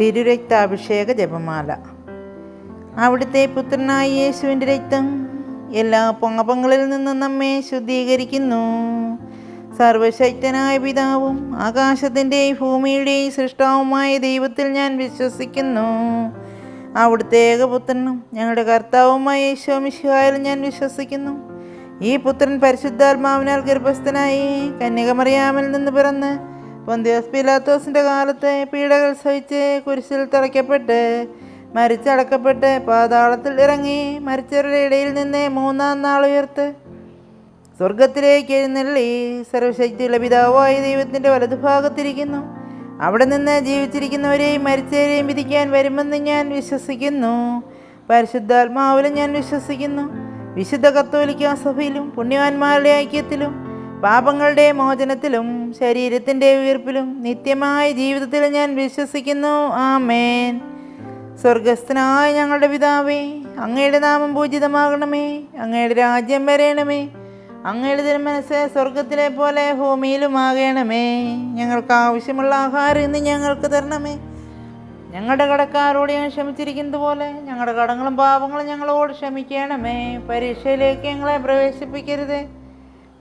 തിരുരക്താഭിഷേക ജപമാല. അവിടുത്തെ പുത്രനായ യേശുവിന്റെ രക്തം എല്ലാ പൊങ്ങപ്പങ്ങളിൽ നിന്നും നമ്മെ ശുദ്ധീകരിക്കുന്നു. സർവശക്തനായ പിതാവും ആകാശത്തിന്റെയും ഭൂമിയുടെയും സൃഷ്ടാവുമായ ദൈവത്തിൽ ഞാൻ വിശ്വസിക്കുന്നു. അവിടുത്തെ ഏകപുത്രനും ഞങ്ങളുടെ കർത്താവുമായ യേശോ ഞാൻ വിശ്വസിക്കുന്നു. ഈ പുത്രൻ പരിശുദ്ധാത്മാവിനാൽ ഗർഭസ്ഥനായി കന്യകമറിയാമിൽ നിന്ന് പിറന്ന് പൊന്തിയോസ് പിലാത്തോസിന്റെ കാലത്ത് പീഡകൾ സഹിച്ച് കുരിശിൽ തറയ്ക്കപ്പെട്ട് മരിച്ചടക്കപ്പെട്ട് പാതാളത്തിൽ ഇറങ്ങി മരിച്ചവരുടെ ഇടയിൽ നിന്ന് മൂന്നാം നാൾ ഉയർത്ത് സ്വർഗത്തിലേക്ക് എഴുന്നള്ളി. സർവശക്തിയുള്ള പിതാവായ ദൈവത്തിന്റെ വലതുഭാഗത്തിരിക്കുന്നു. അവിടെ നിന്ന് ജീവിച്ചിരിക്കുന്നവരെയും മരിച്ചവരെയും വിധിക്കാൻ വരുമെന്ന് ഞാൻ വിശ്വസിക്കുന്നു. പരിശുദ്ധാത്മാവിലും ഞാൻ വിശ്വസിക്കുന്നു. വിശുദ്ധ കത്തോലിക്ക സഭയിലും പുണ്യവാന്മാരുടെ ഐക്യത്തിലും പാപങ്ങളുടെ മോചനത്തിലും ശരീരത്തിന്റെ ഉയർപ്പിലും നിത്യമായ ജീവിതത്തിൽ ഞാൻ വിശ്വസിക്കുന്നു. ആമേൻ. സ്വർഗസ്ഥനായ ഞങ്ങളുടെ പിതാവേ അങ്ങയുടെ നാമം പൂജിതമാകണമേ. അങ്ങയുടെ രാജ്യം വരേണമേ. അങ്ങയുടെ തിരുമനസ് സ്വർഗത്തിലെ പോലെ ഭൂമിയിലുമാകണമേ. ഞങ്ങൾക്ക് ആവശ്യമുള്ള ആഹാരം ഇന്ന് ഞങ്ങൾക്ക് തരണമേ. ഞങ്ങളുടെ കടക്കാരോട് ഞാൻ ക്ഷമിച്ചിരിക്കുന്നത് പോലെ ഞങ്ങളുടെ കടങ്ങളും പാപങ്ങളും ഞങ്ങളോട് ക്ഷമിക്കണമേ. പരീക്ഷയിലേക്ക് ഞങ്ങളെ പ്രവേശിപ്പിക്കരുത്.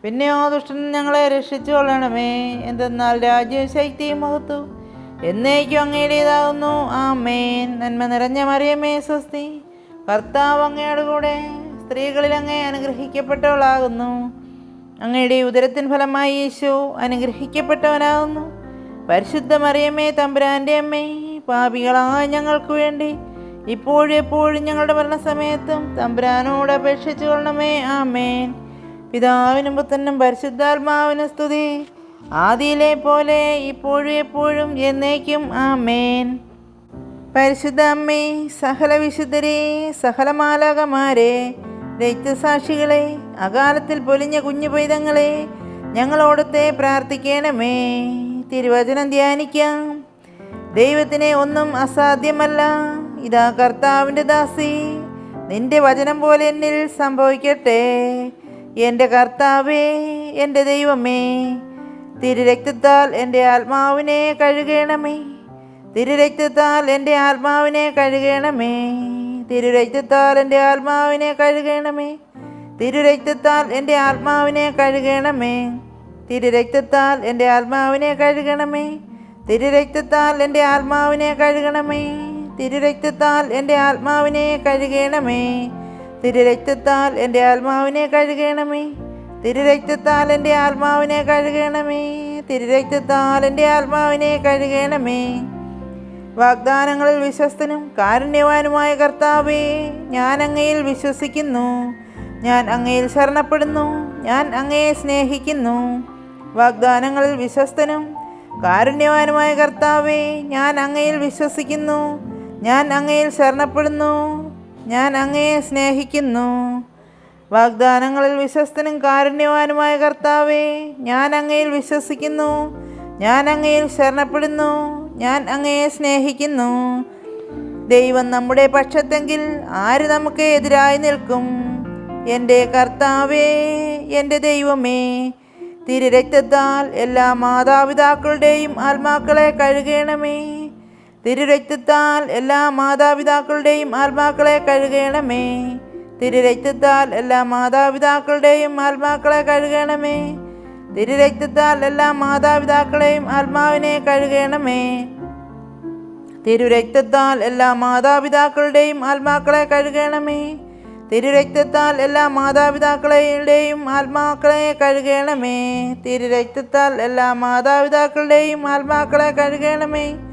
പിന്നെയോ ദുഷ്ടൻ ഞങ്ങളെ രക്ഷിച്ചുകൊള്ളണമേ എന്തെന്നാൽ രാജ്യം ശക്തിയും മഹത്തു എന്നേക്കും അങ്ങയുടേതാകുന്നു ആമേൻ. നന്മ നിറഞ്ഞ മറിയമേ സ്വസ്തി. കർത്താവ് അങ്ങയുടെ കൂടെ സ്ത്രീകളിൽ അങ്ങേ അനുഗ്രഹിക്കപ്പെട്ടവളാകുന്നു. അങ്ങയുടെ ഉദരത്തിൻ ഫലമായി യേശു അനുഗ്രഹിക്കപ്പെട്ടവനാകുന്നു. പരിശുദ്ധ മറിയമ്മേ തമ്പുരാന്റെ അമ്മേ പാപികളായ ഞങ്ങൾക്ക് വേണ്ടി ഇപ്പോഴും എപ്പോഴും ഞങ്ങളുടെ മരണസമയത്തും തമ്പുരാനോട് അപേക്ഷിച്ചു കൊള്ളണമേ. ആമേൻ. പിതാവിനും പുത്രനും പരിശുദ്ധാത്മാവിനും സ്തുതി. ആദിയിലെ പോലെ ഇപ്പോഴും എപ്പോഴും എന്നേക്കും ആമേൻ. പരിശുദ്ധ അമ്മേ സകല വിശുദ്ധരെ സകല മാലാകമാരെ രക്തസാക്ഷികളെ അകാലത്തിൽ പൊലിഞ്ഞ കുഞ്ഞു പൈതങ്ങളെ ഞങ്ങളോടത്തെ പ്രാർത്ഥിക്കണമേ. തിരുവചനം ധ്യാനിക്കാം. ദൈവത്തിനെ ഒന്നും അസാധ്യമല്ല. ഇതാ കർത്താവിന്റെ ദാസി. നിന്റെ വചനം പോലെ എന്നിൽ സംഭവിക്കട്ടെ. എന്റെ കർത്താവേ എന്റെ ദൈവമേ തിരുരക്തത്താൽ എന്റെ ആത്മാവിനെ കഴുകണമേ തിരുരക്തത്താൽ എന്റെ ആത്മാവിനെ കഴുകണമേ തിരുരക്തത്താൽ എന്റെ ആത്മാവിനെ കഴുകണമേ തിരുരക്തത്താൽ എന്റെ ആത്മാവിനെ കഴുകണമേ തിരുരക്തത്താൽ എന്റെ ആത്മാവിനെ കഴുകണമേ തിരുരക്തത്താൽ എന്റെ ആത്മാവിനെ കഴുകണമേ തിരുരക്തത്താൽ എന്റെ ആത്മാവിനെ കഴുകണമേ തിരുരക്തത്താൽ എന്റെ ആത്മാവിനെ കഴുകണമേ. തിരുരക്തത്താൽ എന്റെ ആത്മാവിനെ കഴുകണമേ. തിരുരക്തത്താൽ എന്റെ ആത്മാവിനെ കഴുകണമേ. വാഗ്ദാനങ്ങളിൽ വിശ്വസ്തനും കാരുണ്യവാനുമായ കർത്താവേ ഞാൻ അങ്ങയിൽ വിശ്വസിക്കുന്നു. ഞാൻ അങ്ങയിൽ ശരണപ്പെടുന്നു. ഞാൻ അങ്ങയെ സ്നേഹിക്കുന്നു. വാഗ്ദാനങ്ങളിൽ വിശ്വസ്തനും കാരുണ്യവാനുമായ കർത്താവേ ഞാൻ അങ്ങയിൽ വിശ്വസിക്കുന്നു. ഞാൻ അങ്ങയിൽ ശരണപ്പെടുന്നു. ഞാൻ അങ്ങയെ സ്നേഹിക്കുന്നു. വാഗ്ദാനങ്ങളിൽ വിശ്വസ്തനും കാരുണ്യവാനുമായ കർത്താവേ ഞാൻ അങ്ങയിൽ വിശ്വസിക്കുന്നു. ഞാൻ അങ്ങയിൽ ശരണപ്പെടുന്നു. ഞാൻ അങ്ങയെ സ്നേഹിക്കുന്നു. ദൈവം നമ്മുടെ പക്ഷത്തെങ്കിൽ ആര് നമുക്ക് എതിരായി നിൽക്കും? എന്റെ കർത്താവേ എന്റെ ദൈവമേ തിരുരക്തത്താൽ എല്ലാ മാതാപിതാക്കളുടെയും ആത്മാക്കളെ കഴുകണമേ. തിരുരക്തത്താൽ എല്ലാ മാതാപിതാക്കളുടെയും ആത്മാക്കളെ കഴുകണമേ. തിരുരക്തത്താൽ എല്ലാ മാതാപിതാക്കളുടെയും ആത്മാക്കളെ കഴുകണമേ. തിരുരക്തത്താൽ എല്ലാ മാതാപിതാക്കളെയും ആത്മാവിനെ കഴുകണമേ. തിരുരക്തത്താൽ എല്ലാ മാതാപിതാക്കളുടെയും ആത്മാക്കളെ കഴുകണമേ. തിരുരക്തത്താൽ എല്ലാ മാതാപിതാക്കളുടെയും ആത്മാക്കളെ കഴുകണമേ. തിരുരക്തത്താൽ എല്ലാ മാതാപിതാക്കളുടെയും ആത്മാക്കളെ കഴുകണമേ.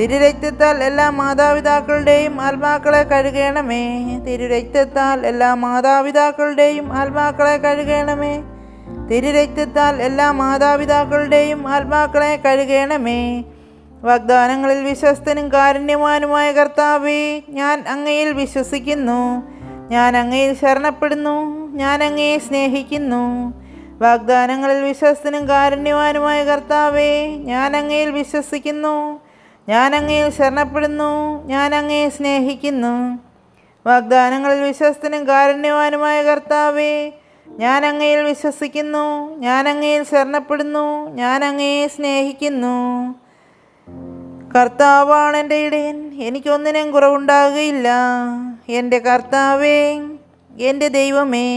തിരുരക്തത്താൽ എല്ലാ മാതാപിതാക്കളുടെയും ആത്മാക്കളെ കഴുകണമേ. തിരുരക്തത്താൽ എല്ലാ മാതാപിതാക്കളുടെയും ആത്മാക്കളെ കഴുകണമേ. തിരുരക്തത്താൽ എല്ലാ മാതാപിതാക്കളുടെയും ആത്മാക്കളെ കഴുകണമേ. വാഗ്ദാനങ്ങളിൽ വിശ്വസ്തനും കാരുണ്യവാനുമായ കർത്താവേ ഞാൻ അങ്ങയിൽ വിശ്വസിക്കുന്നു. ഞാൻ അങ്ങയിൽ ശരണപ്പെടുന്നു. ഞാൻ അങ്ങയെ സ്നേഹിക്കുന്നു. വാഗ്ദാനങ്ങളിൽ വിശ്വസ്തനും കാരുണ്യവാനുമായ കർത്താവേ ഞാൻ അങ്ങയിൽ വിശ്വസിക്കുന്നു. ഞാൻ അങ്ങയിൽ ശരണപ്പെടുന്നു ഞാൻ അങ്ങയെ സ്നേഹിക്കുന്നു. വാഗ്ദാനങ്ങളിൽ വിശ്വസ്തനും കാരുണ്യവാനുമായ കർത്താവേ ഞാൻ അങ്ങയിൽ വിശ്വസിക്കുന്നു ഞാൻ അങ്ങയിൽ ശരണപ്പെടുന്നു ഞാൻ അങ്ങയെ സ്നേഹിക്കുന്നു. കർത്താവാണ് എന്റെ ഇടയൻ എനിക്കൊന്നിനും കുറവുണ്ടാകുകയില്ല. എന്റെ കർത്താവേ എന്റെ ദൈവമേ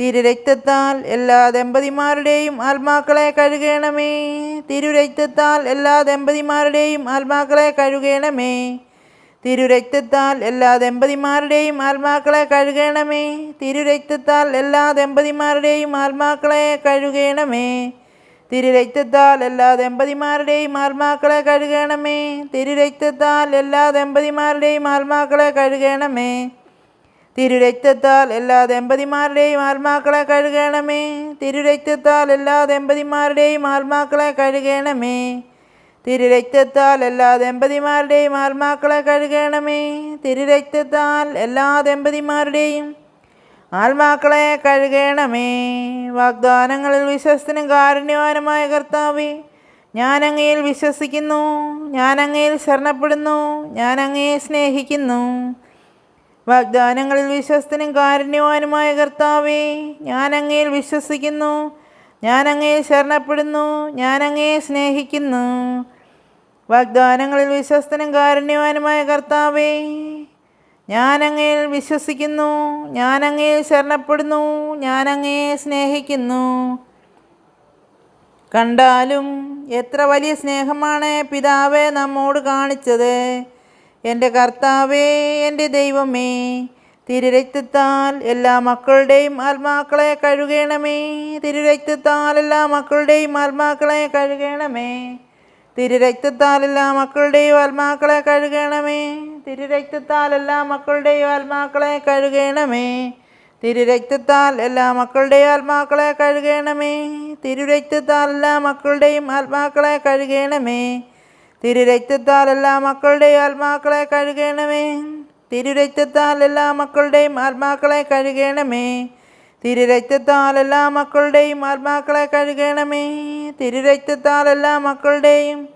തിരുരക്തത്താൽ എല്ലാ ദമ്പതിമാരുടെയും ആത്മാക്കളെ കഴുകണമേ. തിരുരക്തത്താൽ എല്ലാ ദമ്പതിമാരുടെയും ആത്മാക്കളെ കഴുകണമേ. തിരുരക്തത്താൽ എല്ലാ ദമ്പതിമാരുടെയും ആത്മാക്കളെ കഴുകണമേ. തിരുരക്തത്താൽ എല്ലാ ദമ്പതിമാരുടെയും ആത്മാക്കളെ കഴുകണമേ. തിരുരക്തത്താൽ എല്ലാ ദമ്പതിമാരുടെയും ആത്മാക്കളെ കഴുകണമേ. തിരുരക്തത്താൽ എല്ലാ ദമ്പതിമാരുടെയും ആത്മാക്കളെ കഴുകണമേ. തിരുരക്തത്താൽ എല്ലാ ദമ്പതിമാരുടെയും ആത്മാക്കളെ കഴുകണമേ. തിരുരക്തത്താൽ എല്ലാ ദമ്പതിമാരുടെയും ആത്മാക്കളെ കഴുകണമേ. തിരുരക്തത്താൽ എല്ലാ ദമ്പതിമാരുടെയും ആത്മാക്കളെ കഴുകണമേ. തിരുരക്തത്താൽ എല്ലാ ദമ്പതിമാരുടെയും ആത്മാക്കളെ കഴുകണമേ. വാഗ്ദാനങ്ങളിൽ വിശ്വസ്തനും കാരുണ്യവാനുമായ കർത്താവേ ഞാൻ അങ്ങയിൽ വിശ്വസിക്കുന്നു ഞാൻ അങ്ങയിൽ ശരണപ്പെടുന്നു ഞാൻ അങ്ങയെ സ്നേഹിക്കുന്നു. വാഗ്ദാനങ്ങളിൽ വിശ്വസ്തനും കാരുണ്യവാനുമായ കർത്താവേ ഞാൻ അങ്ങയിൽ വിശ്വസിക്കുന്നു. ഞാൻ അങ്ങയിൽ ശരണപ്പെടുന്നു. ഞാൻ അങ്ങയെ സ്നേഹിക്കുന്നു. വാഗ്ദാനങ്ങളിൽ വിശ്വസ്തനും കാരുണ്യവാനുമായ കർത്താവേ ഞാൻ അങ്ങയിൽ വിശ്വസിക്കുന്നു. ഞാൻ അങ്ങയിൽ ശരണപ്പെടുന്നു. ഞാൻ അങ്ങയെ സ്നേഹിക്കുന്നു. കണ്ടാലും എത്ര വലിയ സ്നേഹമാണ് പിതാവെ നമ്മോട് കാണിച്ചത്. എന്റെ കർത്താവേ എന്റെ ദൈവമേ തിരുരക്തത്താൽ എല്ലാ മക്കളുടെയും ആത്മാക്കളെ കഴുകണമേ തിരുരക്തത്താൽ എല്ലാ മക്കളുടെയും ആത്മാക്കളെ കഴുകണമേ തിരുരക്തത്താൽ എല്ലാ മക്കളുടെയും ആത്മാക്കളെ കഴുകണമേ തിരുരക്തത്താൽ എല്ലാ മക്കളുടെയും ആത്മാക്കളെ കഴുകണമേ തിരുരക്തത്താൽ എല്ലാ മക്കളുടെയും ആത്മാക്കളെ കഴുകണമേ തിരുരക്തത്താൽ എല്ലാ മക്കളുടെയും ആത്മാക്കളെ കഴുകണമേ തിരുരക്തത്താൽ എല്ലാ മക്കളുടെയും ആത്മാക്കളെ കഴുകണമേ. തിരുരക്തത്താൽ എല്ലാ മക്കളുടെയും ആത്മാക്കളെ കഴുകണമേ. തിരുരക്തത്താൽ എല്ലാ മക്കളുടെയും ആത്മാക്കളെ കഴുകണമേ. തിരുരക്തത്താൽ എല്ലാ മക്കളുടെയും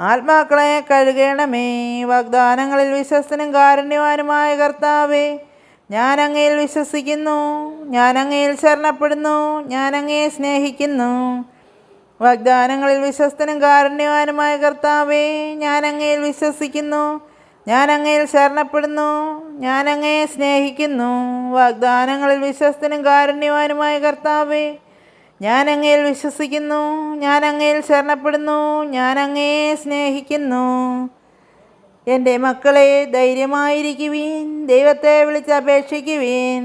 ആത്മാക്കളെ കഴുകണമേ. വാഗ്ദാനങ്ങളിൽ വിശ്വസ്തനും കാരുണ്യവാനുമായ കർത്താവേ ഞാൻ അങ്ങയിൽ വിശ്വസിക്കുന്നു ഞാൻ അങ്ങയിൽ ശരണപ്പെടുന്നു ഞാൻ അങ്ങയെ സ്നേഹിക്കുന്നു. വാഗ്ദാനങ്ങളിൽ വിശ്വസ്തനും കാരുണ്യവാനുമായ കർത്താവേ ഞാൻ അങ്ങയിൽ വിശ്വസിക്കുന്നു ഞാൻ അങ്ങയിൽ ശരണപ്പെടുന്നു ഞാൻ അങ്ങയെ സ്നേഹിക്കുന്നു. വാഗ്ദാനങ്ങളിൽ വിശ്വസ്തനും കാരുണ്യവാനുമായ കർത്താവേ ഞാൻ അങ്ങയിൽ വിശ്വസിക്കുന്നു ഞാൻ അങ്ങയിൽ ശരണപ്പെടുന്നു ഞാൻ അങ്ങയെ സ്നേഹിക്കുന്നു. എന്റെ മക്കളെ ധൈര്യമായിരിക്കുവീൻ ദൈവത്തെ വിളിച്ചപേക്ഷിക്കുവീൻ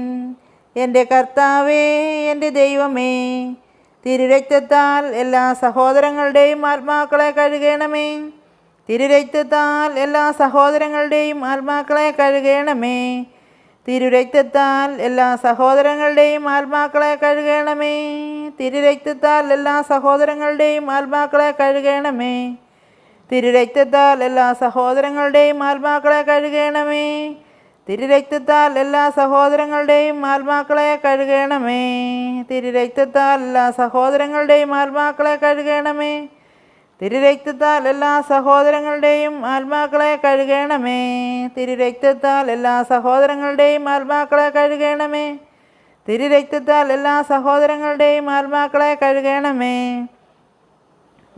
എന്റെ കർത്താവേ എന്റെ ദൈവമേ തിരുരക്തത്താൽ എല്ലാ സഹോദരങ്ങളുടെയും ആത്മാക്കളെ കഴുകണമേ. തിരുരക്തത്താൽ എല്ലാ സഹോദരങ്ങളുടെയും ആത്മാക്കളെ കഴുകണമേ. തിരുരക്തത്താൽ എല്ലാ സഹോദരങ്ങളുടെയും ആത്മാക്കളെ കഴുകണമേ. തിരുരക്തത്താൽ എല്ലാ സഹോദരങ്ങളുടെയും ആത്മാക്കളെ കഴുകണമേ. തിരുരക്തത്താൽ എല്ലാ സഹോദരങ്ങളുടെയും ആത്മാക്കളെ കഴുകണമേ. തിരുരക്തത്താൽ എല്ലാ സഹോദരങ്ങളുടെയും ആത്മാക്കളെ കഴുകണമേ. തിരുരക്തത്താൽ എല്ലാ സഹോദരങ്ങളുടെയും ആത്മാക്കളെ കഴുകണമേ. തിരുരക്തത്താൽ എല്ലാ സഹോദരങ്ങളുടെയും ആത്മാക്കളെ കഴുകണമേ. തിരുരക്തത്താൽ എല്ലാ സഹോദരങ്ങളുടെയും ആത്മാക്കളെ കഴുകണമേ. തിരുരക്തത്താൽ എല്ലാ സഹോദരങ്ങളുടെയും ആത്മാക്കളെ കഴുകണമേ.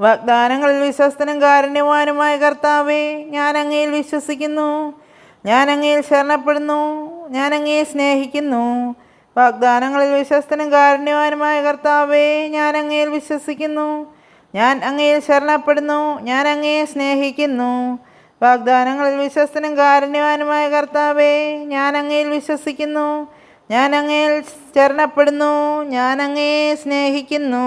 വാഗ്ദാനങ്ങളിൽ വിശ്വസ്തനും കാരുണ്യവാനുമായ കർത്താവേ ഞാൻ അങ്ങയിൽ വിശ്വസിക്കുന്നു. ഞാൻ അങ്ങയിൽ ശരണപ്പെടുന്നു ഞാൻ അങ്ങയെ സ്നേഹിക്കുന്നു. വാഗ്ദാനങ്ങളിൽ വിശ്വസ്തനും കാരുണ്യവാനുമായ കർത്താവേ ഞാൻ അങ്ങയിൽ വിശ്വസിക്കുന്നു. ഞാൻ അങ്ങയിൽ ശരണപ്പെടുന്നു ഞാൻ അങ്ങയെ സ്നേഹിക്കുന്നു. വാഗ്ദാനങ്ങളിൽ വിശ്വസ്തനും കാരുണ്യവാനുമായ കർത്താവേ ഞാൻ അങ്ങയിൽ വിശ്വസിക്കുന്നു. ഞാൻ അങ്ങയിൽ ശരണപ്പെടുന്നു ഞാൻ അങ്ങയെ സ്നേഹിക്കുന്നു.